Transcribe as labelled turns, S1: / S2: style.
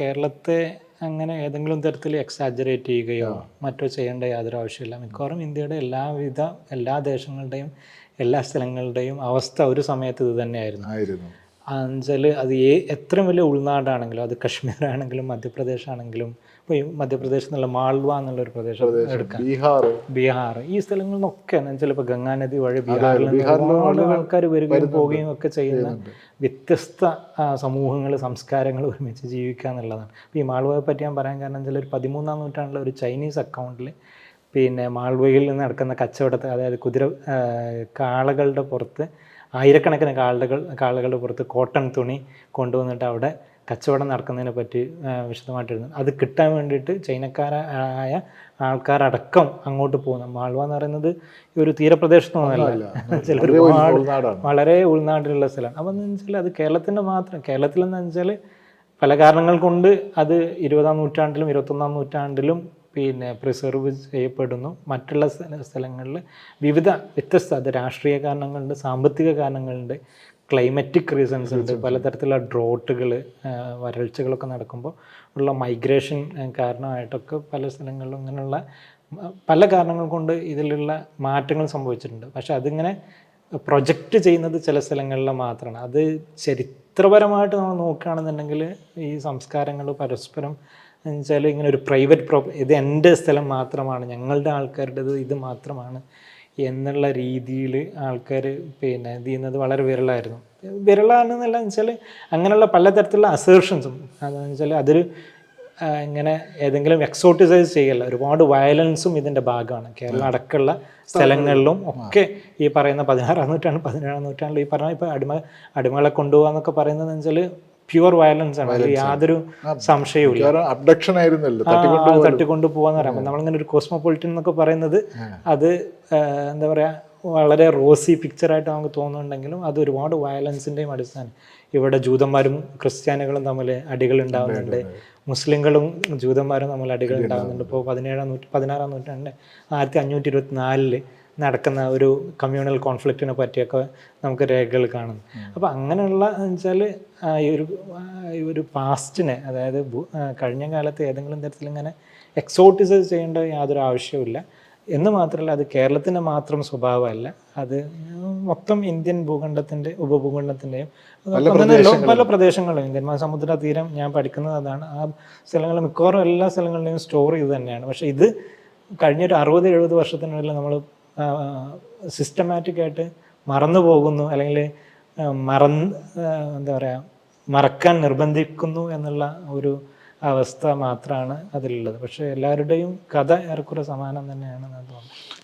S1: കേരളത്തെ അങ്ങനെ ഏതെങ്കിലും തരത്തിൽ എക്സാജറേറ്റ് ചെയ്യുകയോ മറ്റോ ചെയ്യേണ്ട യാതൊരു ആവശ്യമില്ല. മിക്കവാറും ഇന്ത്യയുടെ എല്ലാവിധ എല്ലാ ദേശങ്ങളുടെയും എല്ലാ സ്ഥലങ്ങളുടെയും അവസ്ഥ ഒരു സമയത്ത് ഇത് തന്നെയായിരുന്നു. എന്നുവെച്ചാൽ അത് ഏ എത്ര വലിയ ഉൾനാടാണെങ്കിലും അത് കശ്മീർ ആണെങ്കിലും മധ്യപ്രദേശ് ആണെങ്കിലും ഇപ്പോൾ ഈ മധ്യപ്രദേശ് എന്നുള്ള മാൾവ എന്നുള്ള ഒരു പ്രദേശം എടുക്കാം.
S2: ബീഹാർ.
S1: ബീഹാർ. ഈ സ്ഥലങ്ങളിൽ നിന്നൊക്കെ എന്നുവെച്ചാൽ ഇപ്പോൾ ഗംഗാനദി വഴി ബീഹാറിൽ ഒരുപാട് ആൾക്കാർ വരികയും പോവുകയും ഒക്കെ ചെയ്യുന്ന വ്യത്യസ്ത സമൂഹങ്ങൾ സംസ്കാരങ്ങൾ ഒരുമിച്ച് ജീവിക്കുക എന്നുള്ളതാണ്. അപ്പോൾ ഈ മാൾവയെ പറ്റി ഞാൻ പറയാൻ കാരണം വെച്ചാൽ ഒരു പതിമൂന്നാം നൂറ്റാണ്ടിലെ ഒരു ചൈനീസ് അക്കൗണ്ടിൽ പിന്നെ മാൾവയിൽ നിന്ന് നടക്കുന്ന കച്ചവടത്തെ അതായത് കുതിര കാളകളുടെ പുറത്ത് ആയിരക്കണക്കിന് കാളുകൾ കാളുകളുടെ പുറത്ത് കോട്ടൺ തുണി കൊണ്ടുവന്നിട്ട് അവിടെ കച്ചവടം നടക്കുന്നതിനെ പറ്റി വിശദമായിട്ടിരുന്നു. അത് കിട്ടാൻ വേണ്ടിയിട്ട് ചൈനക്കാരായ ആൾക്കാരടക്കം അങ്ങോട്ട് പോകുന്നു. മാൾവ എന്ന് പറയുന്നത് ഈ ഒരു തീരപ്രദേശത്തൊന്നുമല്ല ചില ഒരുപാട്
S2: ഉൾനാടാണ്.
S1: വളരെ ഉൾനാട്ടിലുള്ള സ്ഥലമാണ് അപ്പം എന്ന് വെച്ചാൽ അത് കേരളത്തിന്റെ മാത്രം കേരളത്തിലെന്ന് വെച്ചാൽ പല കാരണങ്ങൾ കൊണ്ട് അത് ഇരുപതാം നൂറ്റാണ്ടിലും ഇരുപത്തൊന്നാം നൂറ്റാണ്ടിലും പിന്നെ പ്രിസർവ് ചെയ്യപ്പെടുന്നു. മറ്റുള്ള സ്ഥല- സ്ഥലങ്ങളിൽ വിവിധ വ്യത്യസ്ത അത് രാഷ്ട്രീയ കാരണങ്ങളുണ്ട് സാമ്പത്തിക കാരണങ്ങളുണ്ട് ക്ലൈമറ്റിക് റീസൺസ് ഉണ്ട്. പലതരത്തിലുള്ള ഡ്രോട്ടുകൾ വരൾച്ചകളൊക്കെ നടക്കുമ്പോൾ ഉള്ള മൈഗ്രേഷൻ കാരണമായിട്ടൊക്കെ പല സ്ഥലങ്ങളിലും ഇങ്ങനെയുള്ള പല കാരണങ്ങൾ കൊണ്ട് ഇതിലുള്ള മാറ്റങ്ങൾ സംഭവിച്ചിട്ടുണ്ട്. പക്ഷെ അതിങ്ങനെ പ്രൊജക്റ്റ് ചെയ്യുന്നത് ചില സ്ഥലങ്ങളിൽ മാത്രമാണ്. അത് ചരിത്രപരമായിട്ട് നമ്മൾ നോക്കുകയാണെന്നുണ്ടെങ്കിൽ ഈ സംസ്കാരങ്ങൾ പരസ്പരം എന്നുവെച്ചാൽ ഇങ്ങനെ ഒരു പ്രൈവറ്റ് പ്രോ ഇത് എന്റെ സ്ഥലം മാത്രമാണ് ഞങ്ങളുടെ ആൾക്കാരുടേത് ഇത് മാത്രമാണ് എന്നുള്ള രീതിയിൽ ആൾക്കാർ പിന്നെ ഇത് ചെയ്യുന്നത് വളരെ വിരളായിരുന്നു. വിരളാണെന്നല്ല വെച്ചാൽ അങ്ങനെയുള്ള പലതരത്തിലുള്ള അസേർഷൻസും അതെന്ന് വെച്ചാൽ അതൊരു ഇങ്ങനെ ഏതെങ്കിലും എക്സോട്ടിസൈസ് ചെയ്യല്ല ഒരുപാട് വയലൻസും ഇതിന്റെ ഭാഗമാണ്. കേരളം അടക്കമുള്ള സ്ഥലങ്ങളിലും ഒക്കെ ഈ പറയുന്ന പതിനാറാം നൂറ്റാണ്ട് പതിനേഴാം നൂറ്റാണ്ടിൽ ഈ പറഞ്ഞ ഇപ്പോൾ അടിമ അടിമകളെ കൊണ്ടുപോകാന്നൊക്കെ പറയുന്നത് വെച്ചാൽ പ്യുവർ വയലൻസ് ആണ്. അതിൽ യാതൊരു സംശയവും
S2: അബ്ഡക്ഷൻ ആയിരുന്നല്ലോ.
S1: തട്ടിക്കൊണ്ട് പോവാന്ന് പറയാം നമ്മളിങ്ങനെ ഒരു കോസ്മോപൊളിറ്റൻ എന്നൊക്കെ പറയുന്നത് അത് എന്താ പറയാ വളരെ റോസി പിക്ചർ ആയിട്ട് നമുക്ക് തോന്നുന്നുണ്ടെങ്കിലും അത് ഒരുപാട് വയലൻസിന്റെയും അടിസ്ഥാനം. ഇവിടെ ജൂതന്മാരും ക്രിസ്ത്യാനികളും തമ്മിൽ അടികൾ ഉണ്ടാവുന്നുണ്ട്. മുസ്ലിങ്ങളും ജൂതന്മാരും തമ്മിൽ അടികൾ ഉണ്ടാകുന്നുണ്ട് ഇപ്പോൾ പതിനേഴാം നൂറ്റി പതിനാറാം നൂറ്റാണ്ട് ആയിരത്തി അഞ്ഞൂറ്റി ഇരുപത്തി നാലിൽ നടക്കുന്ന ഒരു കമ്മ്യൂണൽ കോൺഫ്ലിക്റ്റിനെ പറ്റിയൊക്കെ നമുക്ക് രേഖകൾ കാണുന്നു. അപ്പോൾ അങ്ങനെയുള്ള വെച്ചാൽ ഈ ഒരു ഈ ഒരു പാസ്റ്റിനെ അതായത് കഴിഞ്ഞ കാലത്ത് ഏതെങ്കിലും തരത്തിൽ ഇങ്ങനെ എക്സോട്ടിസൈസ് ചെയ്യേണ്ട യാതൊരു ആവശ്യവുമില്ല എന്ന് മാത്രമല്ല അത് കേരളത്തിന്റെ മാത്രം സ്വഭാവമല്ല. അത് മൊത്തം ഇന്ത്യൻ ഭൂഖണ്ഡത്തിന്റെ ഉപഭൂഖണ്ഡത്തിന്റെയും പല പ്രദേശങ്ങളും ഇന്ത്യൻ മഹാസമുദ്ര തീരം ഞാൻ പഠിക്കുന്നത് അതാണ്. ആ സ്ഥലങ്ങൾ മിക്കവാറും എല്ലാ സ്ഥലങ്ങളിലെയും സ്റ്റോർ ചെയ്ത് തന്നെയാണ്. പക്ഷേ ഇത് കഴിഞ്ഞൊരു അറുപത് എഴുപത് വർഷത്തിനുള്ളിൽ നമ്മൾ സിസ്റ്റമാറ്റിക് ആയിട്ട് മറന്നു പോകുന്നു അല്ലെങ്കിൽ മറന്ന് എന്താ പറയുക മറക്കാൻ നിർബന്ധിക്കുന്നു എന്നുള്ള ഒരു അവസ്ഥ മാത്രമാണ് അതിലുള്ളത്. പക്ഷേ എല്ലാവരുടെയും കഥ ഏറെക്കുറെ സമാനം തന്നെയാണ് തോന്നുന്നത്